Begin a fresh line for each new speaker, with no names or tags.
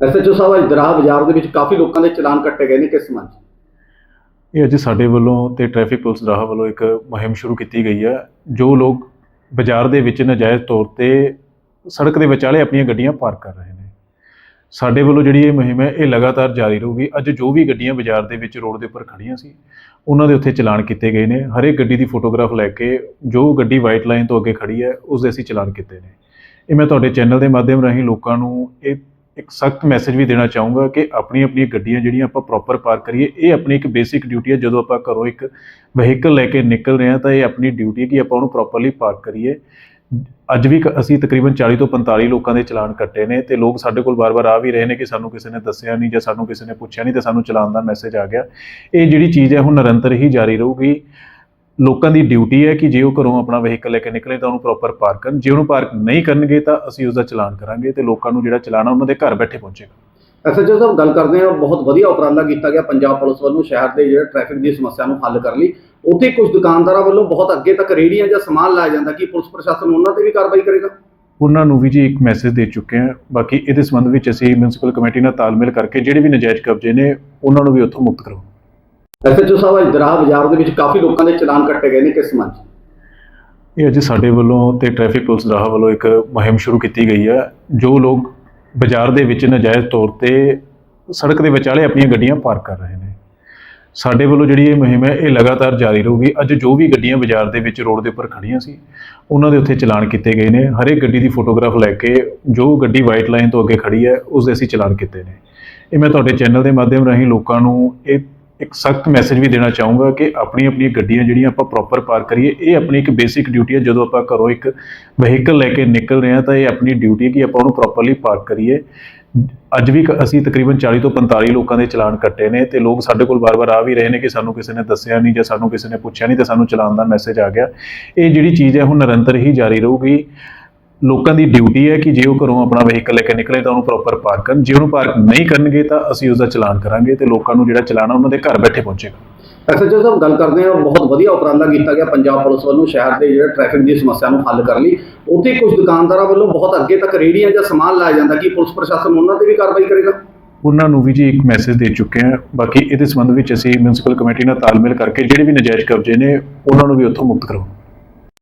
SHO ਸਾਹਿਬ, ਅੱਜ ਦਰਾਹ ਬਾਜ਼ਾਰ ਦੇ ਵਿੱਚ ਕਾਫੀ ਲੋਕਾਂ ਦੇ ਚਲਾਨ ਕੱਟੇ ਗਏ ਨੇ ਕਿਸ ਸੰਬੰਧ 'ਚ?
ਇਹ ਅੱਜ ਸਾਡੇ ਵੱਲੋਂ ਤੇ ਟ੍ਰੈਫਿਕ ਪੁਲਿਸ ਰਾਹ ਵੱਲੋਂ ਇੱਕ ਮੁਹਿੰਮ ਸ਼ੁਰੂ ਕੀਤੀ ਗਈ ਹੈ ਜੋ ਲੋਕ ਬਾਜ਼ਾਰ ਦੇ ਵਿੱਚ ਨਜਾਇਜ਼ ਤੌਰ ਤੇ ਸੜਕ ਦੇ ਵਿਚਾਲੇ ਆਪਣੀਆਂ ਗੱਡੀਆਂ ਪਾਰਕ ਕਰ ਰਹੇ ਨੇ। ਸਾਡੇ ਵੱਲੋਂ ਜਿਹੜੀ ਇਹ ਮੁਹਿੰਮ ਹੈ, ਇਹ ਲਗਾਤਾਰ ਜਾਰੀ ਰਹੂਗੀ। ਅੱਜ ਜੋ ਵੀ ਗੱਡੀਆਂ ਬਾਜ਼ਾਰ ਦੇ ਵਿੱਚ ਰੋਡ ਦੇ ਉੱਪਰ ਖੜੀਆਂ ਸੀ, ਉਹਨਾਂ ਦੇ ਉੱਤੇ ਚਲਾਨ ਕੀਤੇ ਗਏ ਨੇ। ਹਰੇਕ ਗੱਡੀ ਦੀ ਫੋਟੋਗ੍ਰਾਫ ਲੈ ਕੇ ਜੋ ਗੱਡੀ ਵਾਈਟ ਲਾਈਨ ਤੋਂ ਅੱਗੇ ਖੜੀ ਹੈ, ਉਸ ਦੇ ਅਸੀਂ ਚਲਾਨ ਕੀਤੇ ਨੇ। ਇਹ ਮੈਂ ਤੁਹਾਡੇ ਚੈਨਲ ਦੇ ਮਾਧਿਅਮ ਰਾਹੀਂ ਲੋਕਾਂ ਨੂੰ ਇਹ ਇੱਕ ਸਖਤ ਮੈਸੇਜ ਵੀ ਦੇਣਾ ਚਾਹੂੰਗਾ ਕਿ ਆਪਣੀ ਆਪਣੀਆਂ ਗੱਡੀਆਂ ਜਿਹੜੀਆਂ ਆਪਾਂ ਪ੍ਰੋਪਰ ਪਾਰਕ ਕਰੀਏ, ਇਹ ਆਪਣੀ ਇੱਕ ਬੇਸਿਕ ਡਿਊਟੀ ਹੈ। ਜਦੋਂ ਆਪਾਂ ਘਰੋਂ ਇੱਕ ਵਹੀਕਲ ਲੈ ਕੇ ਨਿਕਲ ਰਹੇ ਹਾਂ, ਤਾਂ ਇਹ ਆਪਣੀ ਡਿਊਟੀ ਹੈ ਕਿ ਆਪਾਂ ਉਹਨੂੰ ਪ੍ਰੋਪਰਲੀ ਪਾਰਕ ਕਰੀਏ। ਅੱਜ ਵੀ ਕ- ਅਸੀਂ ਤਕਰੀਬਨ 40 ਤੋਂ 45 ਲੋਕਾਂ ਦੇ ਚਲਾਨ ਕੱਟੇ ਨੇ ਤੇ ਲੋਕ ਸਾਡੇ ਕੋਲ ਵਾਰ-ਵਾਰ ਆ ਵੀ ਰਹੇ ਨੇ ਕਿ ਸਾਨੂੰ ਕਿਸੇ ਨੇ ਦੱਸਿਆ ਨਹੀਂ ਜਾਂ ਸਾਨੂੰ ਕਿਸੇ ਨੇ ਪੁੱਛਿਆ ਨਹੀਂ ਤੇ ਸਾਨੂੰ ਚਲਾਨ ਦਾ ਮੈਸੇਜ ਆ ਗਿਆ। ਇਹ ਜਿਹੜੀ ਚੀਜ਼ ਹੈ ਹੁਣ ਨਿਰੰਤਰ ਹੀ ਜਾਰੀ ਰਹੂਗੀ। ਲੋਕਾਂ ਦੀ ਡਿਊਟੀ ਹੈ ਕਿ ਜੇ ਉਹ ਘਰੋਂ ਆਪਣਾ ਵਹੀਕਲ ਲੈ ਕੇ ਨਿਕਲੇ ਤਾਂ ਉਹਨੂੰ ਪ੍ਰੋਪਰ ਪਾਰਕ ਕਰਨ। ਜੇ ਉਹਨੂੰ ਪਾਰਕ ਨਹੀਂ ਕਰਨਗੇ ਤਾਂ ਅਸੀਂ ਉਸ ਦਾ ਚਲਾਨ ਕਰਾਂਗੇ ਤੇ ਲੋਕਾਂ ਨੂੰ ਜਿਹੜਾ ਚਲਾਨ ਆ ਉਹਨਾਂ ਦੇ ਘਰ ਬੈਠੇ ਪਹੁੰਚੇਗਾ।
ਐਸਐਚਓ ਸਾਹਿਬ ਗੱਲ ਕਰਦੇ ਹਾਂ ਬਹੁਤ ਵਧੀਆ ਉਪਰਾਲਾ ਕੀਤਾ ਗਿਆ ਪੰਜਾਬ ਪੁਲਿਸ ਵੱਲੋਂ ਸ਼ਹਿਰ ਦੇ ਜਿਹੜੇ ਟ੍ਰੈਫਿਕ ਦੀ ਸਮੱਸਿਆ ਨੂੰ ਹੱਲ ਕਰਨ ਲਈ। ਉੱਥੇ ਕੁਝ ਦੁਕਾਨਦਾਰਾਂ ਵੱਲੋਂ ਬਹੁਤ ਅੱਗੇ ਤੱਕ ਰੇਹੜੀਆਂ ਜਾਂ ਸਮਾਨ ਲਾਇਆ ਜਾਂਦਾ ਕਿ ਪੁਲਿਸ ਪ੍ਰਸ਼ਾਸਨ ਉਹਨਾਂ ਤੇ ਵੀ ਕਾਰਵਾਈ ਕਰੇਗਾ?
ਉਹਨਾਂ ਨੂੰ ਵੀ ਜੀ ਇੱਕ ਮੈਸੇਜ ਦੇ ਚੁੱਕੇ ਹਾਂ। ਬਾਕੀ ਇਹਦੇ ਸੰਬੰਧ ਵਿੱਚ ਅਸੀਂ ਮਿਊਨਿਸਪਲ ਕਮੇਟੀ ਨਾਲ ਤਾਲਮੇਲ ਕਰਕੇ ਜਿਹੜੇ ਵੀ ਨਜਾਇਜ਼ ਕਬਜ਼ੇ ਨੇ ਉਹਨਾਂ ਨੂੰ ਵੀ ਉੱਥੋਂ ਮੁਕਤ ਕਰਾਉਂ
ਐਸਐਚਓ ਸਾਹਿਬ ਅੱਜ ਦਰਾਹ ਬਾਜ਼ਾਰ ਦੇ ਵਿੱਚ ਕਾਫੀ ਲੋਕਾਂ ਦੇ ਚਲਾਨ ਕੱਟੇ ਗਏ ਨੇ ਕਿਸ ਸੰਬੰਧ 'ਚ?
ਇਹ ਅੱਜ ਸਾਡੇ ਵੱਲੋਂ ਤੇ ਟ੍ਰੈਫਿਕ ਪੁਲਿਸ ਰਾਹ ਵੱਲੋਂ ਇੱਕ ਮੁਹਿੰਮ ਸ਼ੁਰੂ ਕੀਤੀ ਗਈ ਹੈ ਜੋ ਲੋਕ ਬਾਜ਼ਾਰ ਦੇ ਵਿੱਚ ਨਜਾਇਜ਼ ਤੌਰ ਤੇ ਸੜਕ ਦੇ ਵਿਚਾਲੇ ਆਪਣੀਆਂ ਗੱਡੀਆਂ ਪਾਰਕ ਕਰ ਰਹੇ ਨੇ। ਸਾਡੇ ਵੱਲੋਂ ਜਿਹੜੀ ਇਹ ਮੁਹਿੰਮ ਹੈ, ਇਹ ਲਗਾਤਾਰ ਜਾਰੀ ਰਹੂਗੀ। ਅੱਜ ਜੋ ਵੀ ਗੱਡੀਆਂ ਬਾਜ਼ਾਰ ਦੇ ਵਿੱਚ ਰੋਡ ਦੇ ਉੱਪਰ ਖੜੀਆਂ ਸੀ, ਉਹਨਾਂ ਦੇ ਉੱਤੇ ਚਲਾਨ ਕੀਤੇ ਗਏ ਨੇ। ਹਰੇਕ ਗੱਡੀ ਦੀ ਫੋਟੋਗ੍ਰਾਫ ਲੈ ਕੇ ਜੋ ਗੱਡੀ ਵਾਈਟ ਲਾਈਨ ਤੋਂ ਅੱਗੇ ਖੜੀ ਹੈ, ਉਸ ਦੇ ਅਸੀਂ ਚਲਾਨ ਕੀਤੇ ਨੇ। ਇਹ ਮੈਂ ਤੁਹਾਡੇ ਚੈਨਲ ਦੇ ਮਾਧਿਅਮ ਰਾਹੀਂ ਲੋਕਾਂ ਨੂੰ ਇਹ ਇੱਕ ਸਖਤ ਮੈਸੇਜ ਵੀ ਦੇਣਾ ਚਾਹੂੰਗਾ ਕਿ ਆਪਣੀ ਆਪਣੀਆਂ ਗੱਡੀਆਂ ਜਿਹੜੀਆਂ ਆਪਾਂ ਪ੍ਰੋਪਰ ਪਾਰਕ ਕਰੀਏ, ਇਹ ਆਪਣੀ ਇੱਕ ਬੇਸਿਕ ਡਿਊਟੀ ਹੈ ਜਦੋਂ ਆਪਾਂ ਘਰੋਂ ਇੱਕ ਵਹੀਕਲ ਲੈ ਕੇ ਨਿਕਲ ਰਹੇ ਹਾਂ, ਤਾਂ ਇਹ ਆਪਣੀ ਡਿਊਟੀ ਹੈ ਕਿ ਆਪਾਂ ਉਹਨੂੰ ਪ੍ਰੋਪਰਲੀ ਪਾਰਕ ਕਰੀਏ। ਅੱਜ ਵੀ ਕ- ਅਸੀਂ ਤਕਰੀਬਨ 40 ਤੋਂ 45 ਲੋਕਾਂ ਦੇ ਚਲਾਨ ਕੱਟੇ ਨੇ ਤੇ ਲੋਕ ਸਾਡੇ ਕੋਲ ਵਾਰ-ਵਾਰ ਆ ਵੀ ਰਹੇ ਨੇ ਕਿ ਸਾਨੂੰ ਕਿਸੇ ਨੇ ਦੱਸਿਆ ਨਹੀਂ ਜਾਂ ਸਾਨੂੰ ਕਿਸੇ ਨੇ ਪੁੱਛਿਆ ਨਹੀਂ ਤੇ ਸਾਨੂੰ ਚਲਾਨ ਦਾ ਮੈਸੇਜ ਆ ਗਿਆ। ਇਹ ਜਿਹੜੀ ਚੀਜ਼ ਹੈ ਹੁਣ ਨਿਰੰਤਰ ਹੀ ਜਾਰੀ ਰਹੂਗੀ। ਲੋਕਾਂ ਦੀ ਡਿਊਟੀ ਹੈ ਕਿ ਜੇ ਉਹ ਘਰੋਂ ਆਪਣਾ ਵਹੀਕਲ ਲੈ ਕੇ ਨਿਕਲੇ ਤਾਂ ਉਹਨੂੰ ਪ੍ਰੋਪਰ ਪਾਰਕ ਕਰਨ। ਜੇ ਉਹਨੂੰ ਪਾਰਕ ਨਹੀਂ ਕਰਨਗੇ ਤਾਂ ਅਸੀਂ ਉਸ ਦਾ ਚਲਾਨ ਕਰਾਂਗੇ ਤੇ ਲੋਕਾਂ ਨੂੰ ਜਿਹੜਾ ਚਲਾਨ ਆ ਉਹਨਾਂ ਦੇ ਘਰ ਬੈਠੇ ਪਹੁੰਚੇਗਾ।
ਐਸਐਚਓ ਸਾਹਿਬ ਗੱਲ ਕਰਦੇ ਹਾਂ। ਬਹੁਤ ਵਧੀਆ ਉਪਰਾਲਾ ਕੀਤਾ ਗਿਆ ਪੰਜਾਬ ਪੁਲਿਸ ਵੱਲੋਂ ਸ਼ਹਿਰ ਦੇ ਜਿਹੜੇ ਟ੍ਰੈਫਿਕ ਦੀ ਸਮੱਸਿਆ ਨੂੰ ਹੱਲ ਕਰਨ ਲਈ। ਉੱਥੇ ਕੁਝ ਦੁਕਾਨਦਾਰਾਂ ਵੱਲੋਂ ਬਹੁਤ ਅੱਗੇ ਤੱਕ ਰੇਹੜੀਆਂ ਜਾਂ ਸਮਾਨ ਲਾਇਆ ਜਾਂਦਾ ਕਿ ਪੁਲਿਸ ਪ੍ਰਸ਼ਾਸਨ ਉਹਨਾਂ ਤੇ ਵੀ ਕਾਰਵਾਈ ਕਰੇਗਾ।
ਉਹਨਾਂ ਨੂੰ ਵੀ ਜੀ ਇੱਕ ਮੈਸੇਜ ਦੇ ਚੁੱਕੇ ਹਾਂ। ਬਾਕੀ ਇਹਦੇ ਸੰਬੰਧ ਵਿੱਚ ਅਸੀਂ ਮਿਊਨਿਸਪਲ ਕਮੇਟੀ ਨਾਲ ਤਾਲਮੇਲ ਕਰਕੇ ਜਿਹੜੇ ਵੀ ਨਜਾਇਜ਼ ਕਬਜ਼ੇ ਨੇ ਉਹਨਾਂ ਨੂੰ ਵੀ ਉੱਥੋਂ ਮੁਕਤ ਕਰਾਉਂ